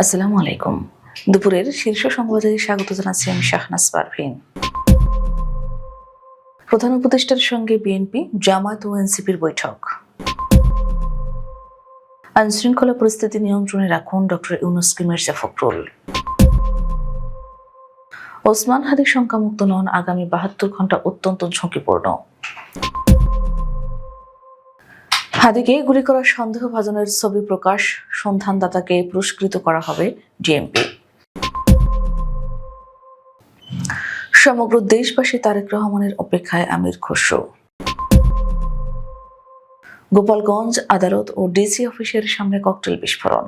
আসসালামু আলাইকুম। দুপুরের শীর্ষ সংবাদে স্বাগত জানাচ্ছি আমি শাহনাজ পারভিন। প্রধান উপদেষ্টার সঙ্গে বিএনপি জামাত ও এনসিপির বৈঠক। আইনশৃঙ্খলা পরিস্থিতি নিয়ন্ত্রণে রাখুন ডক্টর ইউনুসকে মির্জা ফখরুল। ওসমান হাদি শঙ্কামুক্ত নন, আগামী বাহাত্তর ঘণ্টা অত্যন্ত ঝুঁকিপূর্ণ। হাদিকে গুলি করার সন্দেহভাজনের ছবি প্রকাশ সন্ধানদাতাকে পুরস্কৃত করা হবে ডিএমপি। সমগ্র দেশবাসী তারেক রহমানের অপেক্ষায় আমির খসরু। গোপালগঞ্জ, আদালত ও ডিসি অফিসের সামনে ককটেল বিস্ফোরণ।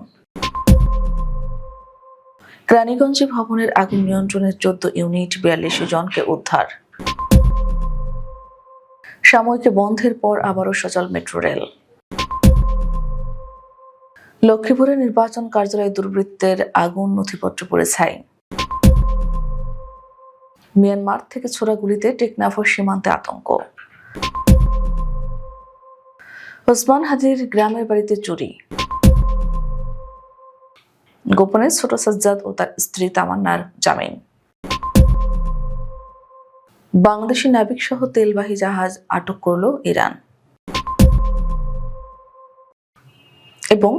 রানীগঞ্জে ভবনের আগুন নিয়ন্ত্রণের চোদ্দ ইউনিট বিয়াল্লিশ জনকে উদ্ধার। সাময়িক বন্ধের পর আবারও সচল মেট্রো রেল। লক্ষ্মীপুরে নির্বাচন কার্যালয়ে দুর্বৃত্তের আগুন নথিপত্র পড়ে ছাই। মিয়ানমার থেকে ছোড়া গুলিতে টেকনাফর সীমান্তে আতঙ্ক। ওসমান হাজির গ্রামের বাড়িতে চুরি। গোপনে ছোট সাজ্জাদ ও তার স্ত্রী তামান্নার জামিন। বাংলাদেশি নাবিক সহ তেলবাহী জাহাজ আটক করল ইরান। এবং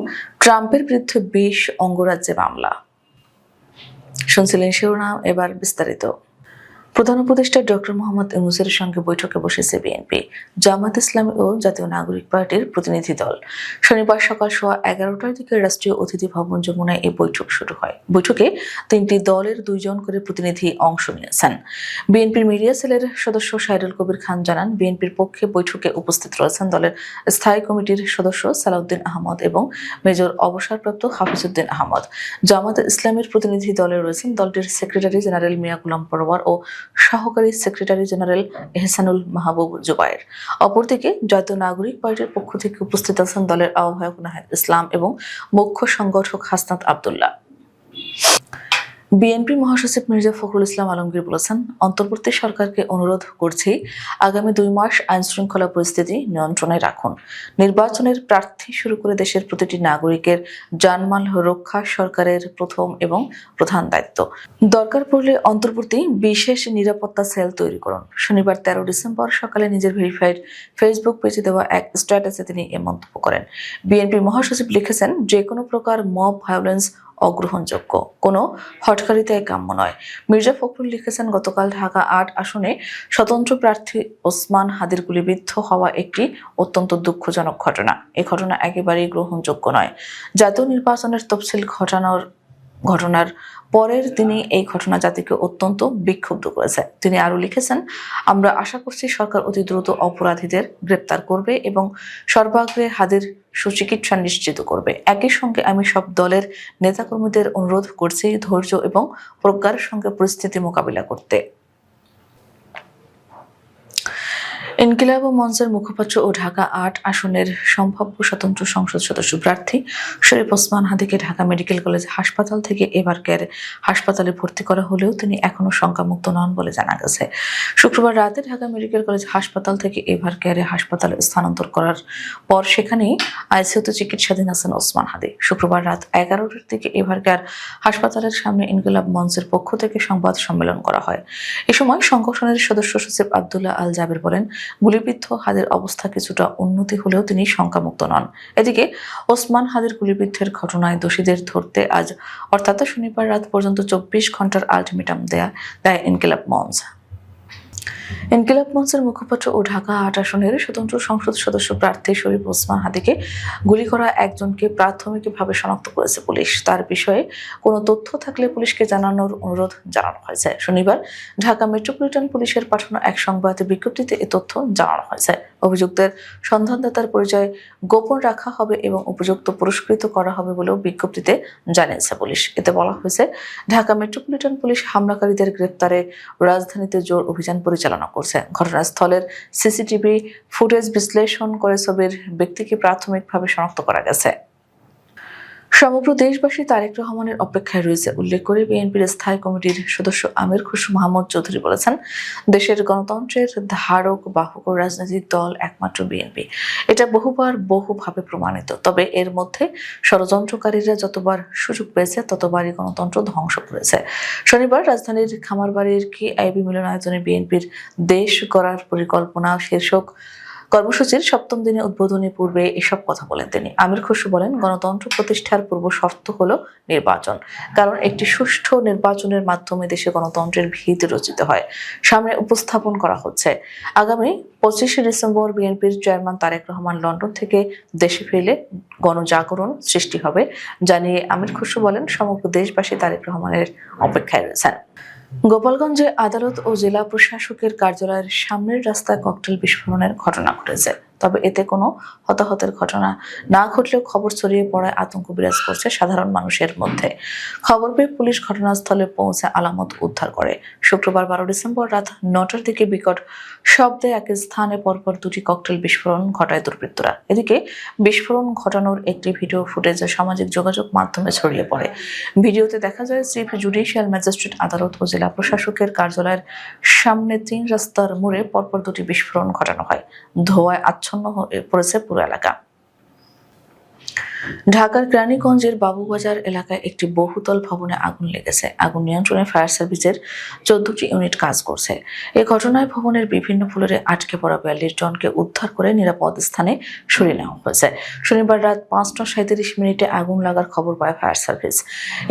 ট্রাম্পের বিরুদ্ধে বিশ অঙ্গরাজ্যে মামলা। শুনছিলেন শিরোনাম এবার বিস্তারিত। প্রধান উপদেষ্টা ডক্টর মোহাম্মদ ইউনুসের সঙ্গে বৈঠকে বসেছে বিএনপি জামাত ইসলামী ও জাতীয় নাগরিক পার্টির প্রতিনিধি দল। শনিবার সকাল সোয়া এগারোটার দিকে রাষ্ট্রীয় অতিথি ভবন যমুনায় এই বৈঠক শুরু হয়। বৈঠকে তিনটি দলের দুইজন করে প্রতিনিধি অংশ নিয়েছেন। বিএনপির মিডিয়া সেলের সদস্য সাইরুল কবির খান জানান, বিএনপির পক্ষে বৈঠকে উপস্থিত রয়েছেন দলের স্থায়ী কমিটির সদস্য সালাউদ্দিন আহমদ এবং মেজর অবসরপ্রাপ্ত হাফিজউদ্দিন আহমদ। জামাত ইসলামের প্রতিনিধি দলে রয়েছেন দলটির সেক্রেটারি জেনারেল মিয়া গুলাম পরোয়ার ও সহকারী সেক্রেটারি জেনারেল এহসানুল মাহবুব জুবায়ের। অপরদিকে জাতীয় নাগরিক পার্টির পক্ষ থেকে উপস্থিত আছেন দলের আহ্বায়ক নাহিদ ইসলাম এবং মুখ্য সংগঠক হাসনাত আবদুল্লাহ। বিএনপি মহাসচিব মির্জা ফখরুল ইসলাম আলমগীর বলেছেন, অন্তর্বর্তী সরকারকে অনুরোধ করছি, আগামী দুই মাস আইন শৃঙ্খলা পরিস্থিতি নিয়ন্ত্রণে রাখুন। নির্বাচনের প্রার্থী শুরু করে দেশের প্রতিটি নাগরিকের জানমাল রক্ষা সরকারের প্রথম এবং প্রধান দায়িত্ব। দরকার পড়লে অন্তর্বর্তী বিশেষ নিরাপত্তা সেল তৈরি করুন। শনিবার তেরো ডিসেম্বর সকালে নিজের ভেরিফাইড ফেসবুক পেজে দেওয়া এক স্ট্যাটাসে তিনি এ মন্তব্য করেন। বিএনপি মহাসচিব লিখেছেন, যে কোনো প্রকার মব ভায়োলেন্স অগ্রহণযোগ্য। কোনো হটকারিতায় কাম্য নয়। মির্জা ফখরুল লিখেছেন, গতকাল ঢাকা আট আসনে স্বতন্ত্র প্রার্থী ওসমান হাদির গুলিবিদ্ধ হওয়া একটি অত্যন্ত দুঃখজনক ঘটনা। এ ঘটনা একেবারেই গ্রহণযোগ্য নয়। জাতীয় নির্বাচনের তফসিল ঘটানোর ঘটনার পরের তিনি এই ঘটনা জাতিকে অত্যন্ত বিক্ষুব্ধ করেছে। তিনি আরও লিখেছেন, আমরা আশা করছি সরকার অতি দ্রুত অপরাধীদের গ্রেপ্তার করবে এবং সর্বাগ্রে হাদির সুচিকিৎসা নিশ্চিত করবে। একই সঙ্গে আমি সব দলের নেতাকর্মীদের অনুরোধ করছি ধৈর্য এবং প্রজ্ঞার সঙ্গে পরিস্থিতি মোকাবিলা করতে। ইনকিলাব ও মঞ্চের মুখপাত্র ও ঢাকা আট আসনের সম্ভাব্য স্বতন্ত্র সংসদ সদস্য প্রার্থী শরীফ ওসমান হাদিকে ঢাকা মেডিকেল কলেজ হাসপাতাল থেকে এবার কেয়ার হাসপাতালে ভর্তি করা হলেও তিনি এখনও শঙ্কামুক্ত নন বলে জানা গেছে। শুক্রবার রাতে ঢাকা মেডিকেল কলেজ হাসপাতাল থেকে এভার কেয়ারে হাসপাতালে স্থানান্তর করার পর সেখানেই আইসিইউতে চিকিৎসাধীন আছেন ওসমান হাদি। শুক্রবার রাত এগারোটার দিকে এভার কেয়ার হাসপাতালের সামনে ইনকিলাব মঞ্চের পক্ষ থেকে সংবাদ সম্মেলন করা হয়। এ সময় সংগঠনের সদস্য সচিব আবদুল্লাহ আল জাবের বলেন গুলিবিদ্ধ হাদের অবস্থা কিছুটা উন্নতি হলেও তিনি শঙ্কামুক্ত নন। এদিকে ওসমান হাদের গুলিবিদ্ধের ঘটনায় দোষীদের ধরতে আজ অর্থাৎ শনিবার রাত পর্যন্ত চব্বিশ ঘণ্টার আলটিমেটাম দেয়া দেয় ইনকিলাব মঞ্চ। ইনকিলাব মঞ্চের মুখপাত্র ও ঢাকা আট আসনের স্বতন্ত্র সংসদ সদস্য প্রার্থী শরীফ ওসমান হাদিকে গুলি করা একজনকে প্রাথমিকভাবে শনাক্ত করেছে পুলিশ। তার বিষয়ে কোনো তথ্য থাকলে পুলিশকে জানানোর অনুরোধ জানানো হয়েছে। শনিবার ঢাকা মেট্রোপলিটন পুলিশের পাঠানো এক সংবাদ বিজ্ঞপ্তিতে এ তথ্য জানানো হয়েছে। অভিযুক্তের সন্ধানদাতার পরিচয় গোপন রাখা হবে এবং উপযুক্ত পুরস্কৃত করা হবে বলেও বিজ্ঞপ্তিতে জানিয়েছে পুলিশ। এতে বলা হয়েছে, ঢাকা মেট্রোপলিটন পুলিশ হামলাকারীদের গ্রেপ্তারে রাজধানীতে জোর অভিযান পরিচালনা করছে। ঘটনাস্থলের সিসিটিভি ফুটেজ বিশ্লেষণ করে ছবির ব্যক্তিকে প্রাথমিকভাবে শনাক্ত করা গেছে। সমগ্র দেশবাসী তারেক রহমানের অপেক্ষায় রয়েছে। উল্লেখ করে বিএনপির স্থায়ী কমিটির সদস্য আমির খুশু মাহমুদ চৌধুরী বলেছেন, দেশের গণতন্ত্রের ধারক, বাহক রাজনৈতিক দল একমাত্র বিএনপি। এটা বহুবার বহুভাবে প্রমাণিত। তবে এর মধ্যে ষড়যন্ত্রকারীরা যতবার সুযোগ পেয়েছে, ততবারই গণতন্ত্র ধ্বংস করেছে। শনিবার রাজধানীর খামারবাড়ির কি আইবি মিলনায়তনে বিএনপির দেশ করার পরিকল্পনা শীর্ষক কর্মসূচির সপ্তম দিনে উদ্বোধনী পূর্বে এসব কথা বলেন তিনি। আমির খুশু বলেন, গণতন্ত্র প্রতিষ্ঠার পূর্ব শর্ত হলো নির্বাচন। কারণ একটি সুষ্ঠু নির্বাচনের মাধ্যমে দেশে গণতন্ত্রের ভিত রচিত হয়। সামনে উপস্থাপন করা হচ্ছে। আগামী পঁচিশে ডিসেম্বর বিএনপির চেয়ারম্যান তারেক রহমান লন্ডন থেকে দেশে ফিরলে গণজাগরণ সৃষ্টি হবে, জানিয়ে আমির খুশু বলেন, সমগ্র দেশবাসী তারেক রহমানের অপেক্ষায় রয়েছেন। গোপালগঞ্জে আদালত ও জেলা প্রশাসকের কার্যালয়ের সামনের রাস্তায় ককটেল বিস্ফোরণের ঘটনা ঘটেছে। তবে এতে কোনো হতাহতের ঘটনা না ঘটলেও খবর ছড়িয়ে পড়ায় আতঙ্ক বিরাজ করছে সাধারণ মানুষের মধ্যে। খবর পেয়ে পুলিশ ঘটনাস্থলে পৌঁছে আলামত উদ্ধার করে। শুক্রবার বারো ডিসেম্বর রাত নটার দিকে বিকট শব্দে এক স্থানে পরপর দুটি ককটেল বিস্ফোরণ ঘটায় দুর্বৃত্তরা। এদিকে বিস্ফোরণ ঘটানোর একটি ভিডিও ফুটেজ সামাজিক যোগাযোগ মাধ্যমে ছড়িয়ে পড়ে। ভিডিওতে দেখা যায়, চিফ জুডিশিয়াল ম্যাজিস্ট্রেট আদালত ও জেলা প্রশাসকের কার্যালয়ের সামনে তিন রাস্তার মোড়ে পরপর দুটি বিস্ফোরণ ঘটানো হয়। ধোঁয়ায় আচ্ছন্ন হয়ে পড়েছে পুরো এলাকা। ঢাকার কেরানীগঞ্জের বাবুবাজার এলাকায় একটি বহুতল ভবনে আগুন লেগেছে। আগুন নিয়ন্ত্রণে ফায়ার সার্ভিসের চোদ্দটি ইউনিট কাজ করছে। এই ঘটনায় ভবনের বিভিন্ন ফ্লোরে আটকে পড়া বিয়াল্লিশ জনকে উদ্ধার করে নিরাপদ স্থানে সরিয়ে নেওয়া হয়েছে। শনিবার রাত পাঁচটা সাঁত্রিশ মিনিটে আগুন লাগার খবর পায় ফায়ার সার্ভিস।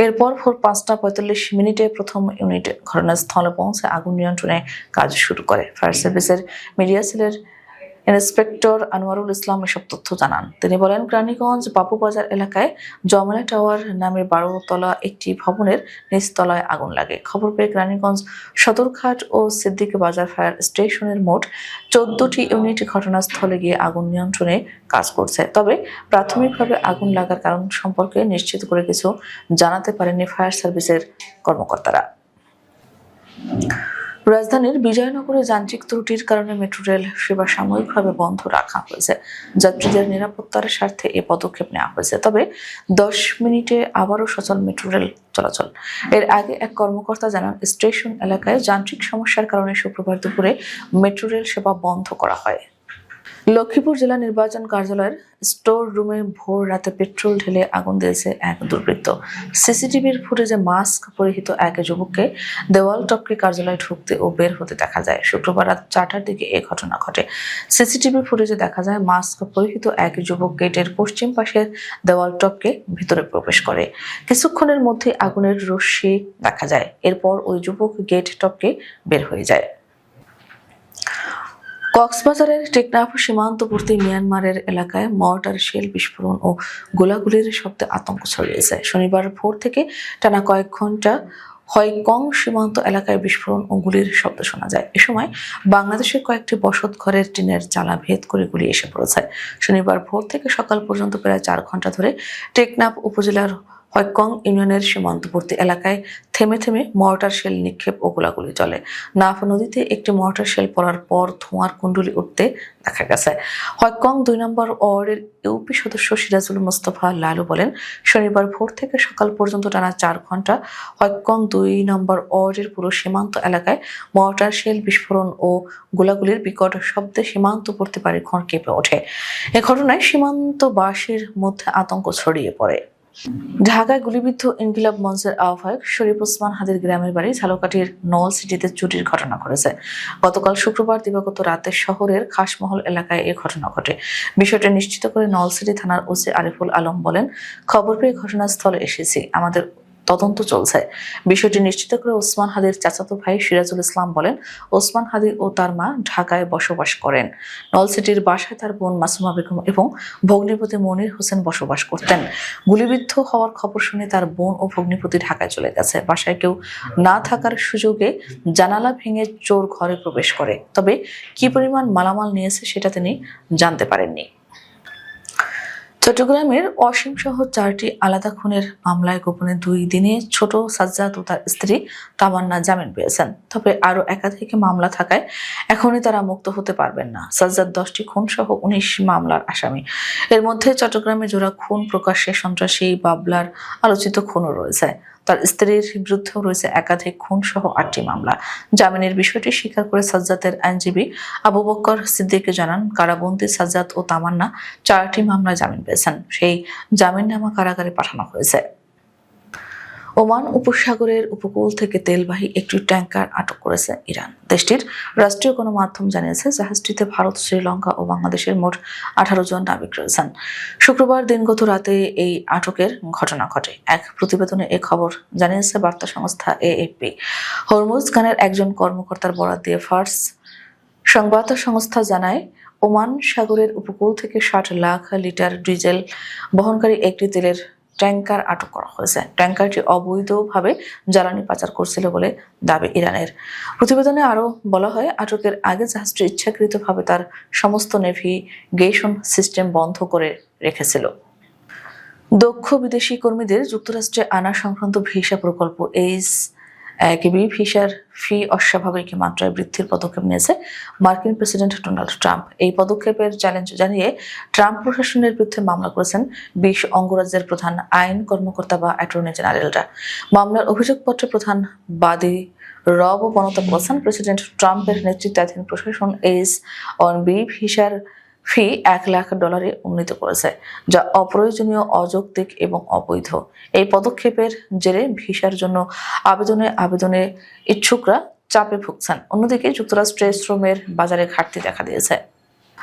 এরপর ভোর পাঁচটা পঁয়তাল্লিশ মিনিটে প্রথম ইউনিট ঘটনাস্থলে পৌঁছে আগুন নিয়ন্ত্রণে কাজ শুরু করে। ফায়ার সার্ভিসের মিডিয়া সেলের ইন্সপেক্টর আনোয়ারুল ইসলাম এসব তথ্য জানান। তিনি বলেন কেরানীগঞ্জ বাবুবাজার এলাকায় জমলা টাওয়ার নামের বারোতলা একটি ভবনের নিচতলায় আগুন লাগে। খবর পেয়ে কেরানীগঞ্জ সদরঘাট ও সিদ্দিক বাজার ফায়ার স্টেশনের মোট চোদ্দটি ইউনিট ঘটনাস্থলে গিয়ে আগুন নিয়ন্ত্রণে কাজ করছে। তবে প্রাথমিকভাবে আগুন লাগার কারণ সম্পর্কে নিশ্চিত করে কিছু জানাতে পারেনি ফায়ার সার্ভিসের কর্মকর্তারা। রাজধানীর বিজয়নগরে যান্ত্রিক ত্রুটির কারণে মেট্রো রেল সেবা সাময়িকভাবে বন্ধ রাখা হয়েছে। যাত্রীদের নিরাপত্তার স্বার্থে এ পদক্ষেপ নেওয়া হয়েছে। তবে দশ মিনিটে আবারও সচল মেট্রো রেল চলাচল। এর আগে এক কর্মকর্তা জানান, স্টেশন এলাকায় যান্ত্রিক সমস্যার কারণে শুক্রবার দুপুরে মেট্রো রেল সেবা বন্ধ করা হয়। লক্ষ্মীপুর জেলা নির্বাচন কার্যালয়ের স্টোর রুমে ভোর রাতে পেট্রোল ঢেলে আগুন দিয়েছে এক দুর্বৃত্ত। সিসিটিভির ফুটেজে মাস্ক পরিহিত এক যুবককে দেওয়াল টপকে কার্যালয়ে ঢুকতে ও বের হতে দেখা যায়। শুক্রবার রাত চারটার দিকে এ ঘটনা ঘটে। সিসিটিভি ফুটেজে দেখা যায়, মাস্ক পরিহিত এক যুবক গেটের পশ্চিম পাশের দেওয়াল টপকে ভিতরে প্রবেশ করে। কিছুক্ষণের মধ্যে আগুনের রশ্মি দেখা যায়। এরপর ওই যুবক গেট টপকে বের হয়ে যায়। কক্সবাজারের টেকনাফ সীমান্তবর্তী মিয়ানমারের এলাকায় মর্টার শেল বিস্ফোরণ ও গোলাগুলির শব্দে আতঙ্ক ছড়িয়েছে। শনিবার ভোর থেকে টানা কয়েক ঘণ্টা হয়কং সীমান্ত এলাকায় বিস্ফোরণ ও গুলির শব্দ শোনা যায়। এ সময় বাংলাদেশের কয়েকটি বসত ঘরের টিনের চালা ভেদ করে গুলি এসে পড়েছে। শনিবার ভোর থেকে সকাল পর্যন্ত প্রায় চার ঘণ্টা ধরে টেকনাফ উপজেলার হয়কং ইউনিয়নের সীমান্তবর্তী এলাকায় থেমে থেমে মর্টার শেল নিক্ষেপ ও গোলাগুলি চলে। নাফ নদীতে একটি মর্টার শেল পড়ার পর ধোঁয়ার কুণ্ডলি উঠতে দেখা গেছে। হয়কং দুই নম্বর ওয়ার্ডের ইউপি সদস্য সিরাজুল মোস্তফা লালু বলেন, শনিবার ভোর থেকে সকাল পর্যন্ত টানা চার ঘণ্টা হয়কং দুই নম্বর ওয়ার্ডের পুরো সীমান্ত এলাকায় মর্টার শেল বিস্ফোরণ ও গোলাগুলির বিকট শব্দে সীমান্তবর্তী বাড়িঘর কেঁপে ওঠে। এ ঘটনায় সীমান্তবাসীর মধ্যে আতঙ্ক ছড়িয়ে পড়ে। ঢাকায় গুলিবিদ্ধ ইনকিলাব মঞ্চের আহ্বায়ক শরীফ ওসমান হাদির গ্রামের বাড়ি ঝালকাঠির নল সিটিতে চুরির ঘটনা ঘটেছে। গতকাল শুক্রবার দিবাগত রাতে শহরের খাসমহল এলাকায় এ ঘটনা ঘটে। বিষয়টি নিশ্চিত করে নলসিটি থানার ওসি আরিফুল আলম বলেন, খবর পেয়ে ঘটনাস্থলে এসেছি। আমাদের তদন্ত চলছে। বিষয়টি নিশ্চিত করে ওসমান হাদির চাচাতো ভাই সিরাজুল ইসলাম বলেন, ওসমান হাদি ও তার মা ঢাকায় বসবাস করেন। নলসিটির বাসায় তার বোন মাসুমা বেগম এবং ভগ্নিপতি মনির হোসেন বসবাস করতেন। গুলিবিদ্ধ হওয়ার খবর শুনে তার বোন ও ভগ্নিপতি ঢাকায় চলে গেছে। বাসায় কেউ না থাকার সুযোগে জানালা ভেঙে চোর ঘরে প্রবেশ করে। তবে কি পরিমাণ মালামাল নিয়েছে সেটা তিনি জানতে পারেননি। চট্টগ্রামের অসীম সহ চারটি আলাদা খুনের মামলায় গোপনে দুই দিনে ছোট সাজ্জাদ ও তার স্ত্রী তামান্না জামিন পেয়েছেন। তবে আরও একাধিক মামলা থাকায় এখনই তারা মুক্ত হতে পারবেন না। সাজ্জাদ দশটি খুন সহ উনিশ মামলার আসামি। এর মধ্যে চট্টগ্রামে জোড়া খুন প্রকাশ্যে সন্ত্রাসী, বাবলার আলোচিত খুনও রয়েছে। তার স্ত্রীর বিরুদ্ধেও রয়েছে একাধিক খুন সহ আটটি মামলা। জামিনের বিষয়টি স্বীকার করে সাজ্জাদের আইনজীবী আবু বক্কর সিদ্দিকী জানান, কারাবন্দী সাজ্জাদ ও তামান্না চারটি মামলায় জামিন পেয়েছেন। সেই জামিননামা কারাগারে পাঠানো হয়েছে। ওমান উপসাগরের উপকূল থেকে তেলবাহী একটি ট্যাঙ্কার আটক করেছে ইরান। দেশটির রাষ্ট্রীয় গণমাধ্যম জানিয়েছে, জাহাজটিতে ভারত, শ্রীলঙ্কা ও বাংলাদেশের মোট আঠারো জন নাবিক রয়েছেন। শুক্রবার দিনগত রাতে এই আটকের ঘটনা ঘটে। এক প্রতিবেদনে এ খবর জানিয়েছে বার্তা সংস্থা এএফপি হরমুজ খানের একজন কর্মকর্তার বরাত দিয়ে ফার্স সংবাদ সংস্থা জানায়, ওমান সাগরের উপকূল থেকে ষাট লাখ লিটার ডিজেল বহনকারী একটি তেলের ট্যাঙ্কার আটক করা হয়েছে। ট্যাঙ্কারটি অবৈধভাবে জ্বালানি পাচার করছিল বলে দাবি ইরানের। প্রতিবেদনে আরও বলা হয়, আটকের আগে জাহাজটি ইচ্ছাকৃতভাবে তার সমস্ত নেভিগেশন সিস্টেম বন্ধ করে রেখেছিল। দক্ষ বিদেশি কর্মীদের যুক্তরাষ্ট্রে আনা সংক্রান্ত ভিসা প্রকল্প এইস একবি ভিসার ফি অস্বাভাবিক মাত্রায় বৃদ্ধির পদক্ষেপ নিয়েছে মার্কিন প্রেসিডেন্ট ডোনাল্ড ট্রাম্প। এই পদক্ষেপের চ্যালেঞ্জ জানিয়ে ট্রাম্প প্রশাসনের বিরুদ্ধে মামলা করেছেন বিশ অঙ্গরাজ্যের প্রধান আইন কর্মকর্তা বা অ্যাটর্নি জেনারেলরা। মামলার অভিযোগপত্রে প্রধান বাদী রব ও বনতা বলছেন প্রেসিডেন্ট ট্রাম্পের নেতৃত্বাধীন প্রশাসন এইস অন বি ভিসার ফি এক লাখ ডলারে উন্নীত করেছে, যা অপ্রয়োজনীয়, অযৌক্তিক এবং অবৈধ। এই পদক্ষেপের জেরে ভিসার জন্য আবেদনে আবেদনে ইচ্ছুকরা চাপে ভুগছেন। অন্যদিকে যুক্তরাষ্ট্রে শ্রমের বাজারে ঘাটতি দেখা দিয়েছে।